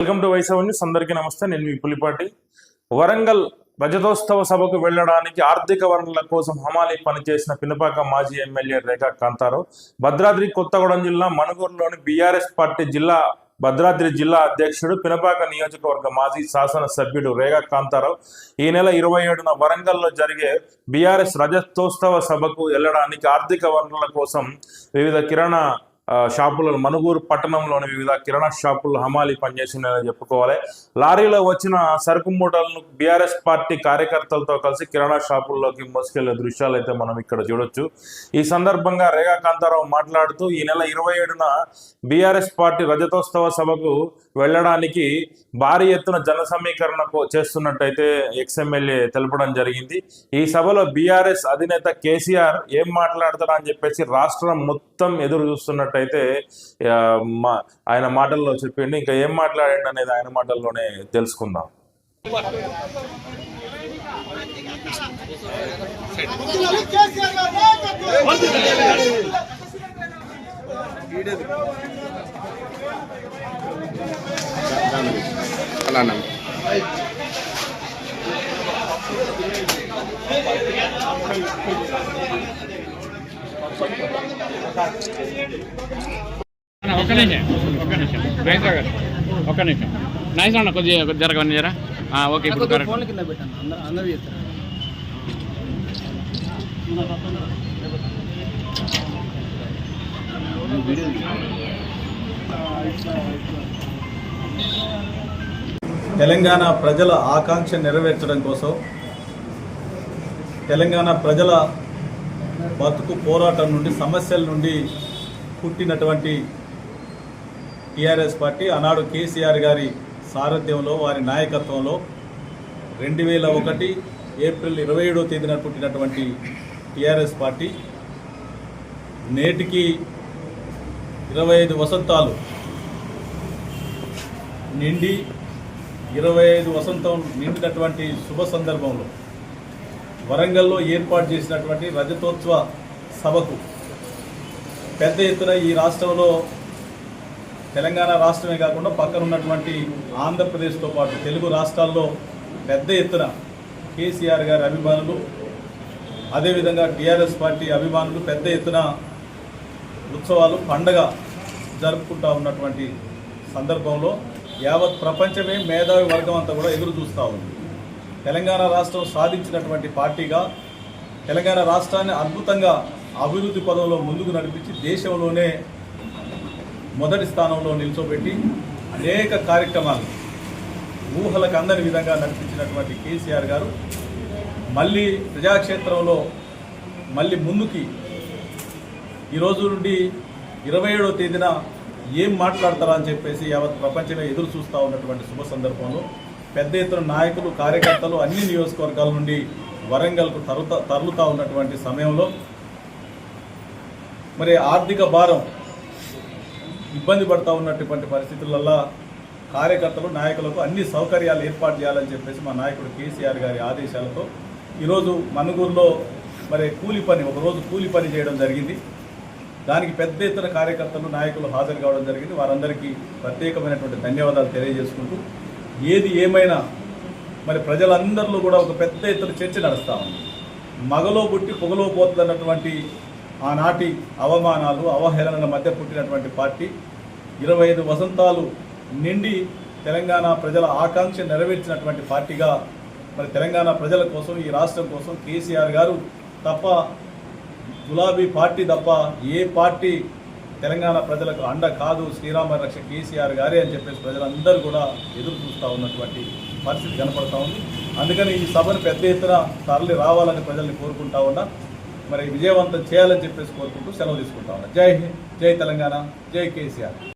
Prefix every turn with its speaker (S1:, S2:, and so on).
S1: Welcome to వైసవ్ news. అందరికీ నమస్తే. నేను మీ పులిపాటి. వరంగల్ రజతోత్సవ సభకు వెళ్ళడానికి ఆర్థిక వనరుల కోసం హమాలి పనిచేసిన పినపాక మాజీ ఎమ్మెల్యే రేఖా కాంతారావు. భద్రాద్రి కొత్తగూడెం జిల్లా మణుగూరులోని బీఆర్ఎస్ పార్టీ జిల్లా భద్రాద్రి జిల్లా అధ్యక్షుడు పినపాక నియోజకవర్గ మాజీ శాసన సభ్యుడు రేగా కాంతారావు. ఈ నెల ఇరవై ఏడున వరంగల్లో జరిగే బీఆర్ఎస్ రజతోత్సవ సభకు వెళ్ళడానికి ఆర్థిక వనరుల కోసం వివిధ కిరాణా షాపులలో మనుగూరు పట్టణంలోని వివిధ కిరాణా షాపుల్లో హమాలి పనిచేసిందని చెప్పుకోవాలి. లారీలో వచ్చిన సరుకు మూటలను బీఆర్ఎస్ పార్టీ కార్యకర్తలతో కలిసి కిరాణా షాపుల్లోకి మోసుకెళ్ళే దృశ్యాలు అయితే మనం ఇక్కడ చూడొచ్చు. ఈ సందర్భంగా రేగా కాంతారావు మాట్లాడుతూ ఈ నెల ఇరవై ఏడున బీఆర్ఎస్ పార్టీ రజతోత్సవ సభకు వెళ్ళడానికి భారీ ఎత్తున జన సమీకరణ చేస్తున్నట్టయితే ఎక్స్ఎమ్మెల్యే తెలపడం జరిగింది. ఈ సభలో బీఆర్ఎస్ అధినేత కేసీఆర్ ఏం మాట్లాడతారా అని చెప్పేసి రాష్ట్రం మొత్తం ఎదురు చూస్తున్నట్టు అయితే ఆయన మాటల్లో చెప్పిండు. ఇంకా ఏం మాట్లాడండి అనేది ఆయన మాటల్లోనే తెలుసుకుందాం.
S2: అలా అన్న
S3: అన్న, ఒక్క నిమిషం ఒక్క నిమిషం. గారు ఒక్క నిమిషం. నైస్ అన్న కొద్దిగా జరగండి జరా? ఆ, ఓకే ఇప్పుడు కరెక్ట్
S4: ఫోన్ కింద పెట్టాను అందరూ అందరూ చేస్తారు.
S5: తెలంగాణ ప్రజల ఆకాంక్ష నెరవేర్చడం కోసం తెలంగాణ ప్రజల బతుకు పోరాటం నుండి సమస్యల నుండి పుట్టినటువంటి టీఆర్ఎస్ పార్టీ ఆనాడు కేసీఆర్ గారి సారథ్యంలో వారి నాయకత్వంలో రెండు వేల ఒకటి ఏప్రిల్ ఇరవై ఏడో తేదీన పుట్టినటువంటి టీఆర్ఎస్ పార్టీ నేటికి ఇరవై ఐదు వసంతాలు నిండి ఇరవై ఐదు వసంతం నిండినటువంటి శుభ సందర్భంలో వరంగల్లో ఏర్పాటు చేసినటువంటి రజతోత్సవ సభకు పెద్ద ఎత్తున ఈ రాష్ట్రంలో తెలంగాణ రాష్ట్రమే కాకుండా పక్కన ఉన్నటువంటి ఆంధ్రప్రదేశ్తో పాటు తెలుగు రాష్ట్రాల్లో పెద్ద ఎత్తున కేసీఆర్ గారి అభిమానులు అదేవిధంగా టీఆర్ఎస్ పార్టీ అభిమానులు పెద్ద ఎత్తున ఉత్సవాలు పండగ జరుపుకుంటా ఉన్నటువంటి సందర్భంలో యావత్ ప్రపంచమే మేధావి వర్గం అంతా కూడా ఎదురు చూస్తూ ఉంది. తెలంగాణ రాష్ట్రం సాధించినటువంటి పార్టీగా తెలంగాణ రాష్ట్రాన్ని అద్భుతంగా అభివృద్ధి పదంలో ముందుకు నడిపించి దేశంలోనే మొదటి స్థానంలో నిల్చోబెట్టి అనేక కార్యక్రమాలు ఊహలకు అందని విధంగా నడిపించినటువంటి కేసీఆర్ గారు మళ్ళీ ప్రజాక్షేత్రంలో మళ్ళీ ముందుకి ఈ రోజు నుండి ఇరవై ఏడవ తేదీన ఏం మాట్లాడతారా అని చెప్పేసి యావత్ ప్రపంచమే ఎదురు చూస్తూ ఉన్నటువంటి శుభ సందర్భంలో పెద్ద ఎత్తున నాయకులు కార్యకర్తలు అన్ని నియోజకవర్గాల నుండి వరంగల్కు తరుత తరలుతా ఉన్నటువంటి సమయంలో మరి ఆర్థిక భారం ఇబ్బంది పడతా ఉన్నటువంటి పరిస్థితులలో కార్యకర్తలు నాయకులకు అన్ని సౌకర్యాలు ఏర్పాటు చేయాలని చెప్పేసి మా నాయకుడు కేసీఆర్ గారి ఆదేశాలతో ఈరోజు మనుగూరులో మరి కూలి పని ఒకరోజు కూలి పని చేయడం జరిగింది. దానికి పెద్ద ఎత్తున కార్యకర్తలు నాయకులు హాజరు కావడం జరిగింది. వారందరికీ ప్రత్యేకమైనటువంటి ధన్యవాదాలు తెలియజేసుకుంటూ ఏది ఏమైనా మరి ప్రజలందరిలో కూడా ఒక పెద్ద ఎత్తున చర్చ నడుస్తూ ఉంది. మగలో పుట్టి పొగలో పోతుందన్నటువంటి ఆనాటి అవమానాలు అవహేళనల మధ్య పుట్టినటువంటి పార్టీ ఇరవై ఐదు వసంతాలు నిండి తెలంగాణ ప్రజల ఆకాంక్ష నెరవేర్చినటువంటి పార్టీగా మరి తెలంగాణ ప్రజల కోసం ఈ రాష్ట్రం కోసం కేసీఆర్ గారు తప్ప గులాబీ పార్టీ తప్ప ఏ పార్టీ తెలంగాణ ప్రజలకు అండ కాదు శ్రీరామ రక్ష కేసీఆర్ గారే అని చెప్పేసి ప్రజలందరూ కూడా ఎదురు చూస్తూ ఉన్నటువంటి పరిస్థితి కనపడతా ఉంది. అందుకని ఈ సభను పెద్ద ఎత్తున తరలి రావాలని ప్రజల్ని కోరుకుంటా ఉన్నా. మరి విజయవంతం చేయాలని చెప్పేసి కోరుకుంటూ సెలవు తీసుకుంటా ఉన్నా. జై హింద్ జై తెలంగాణ జై కేసీఆర్.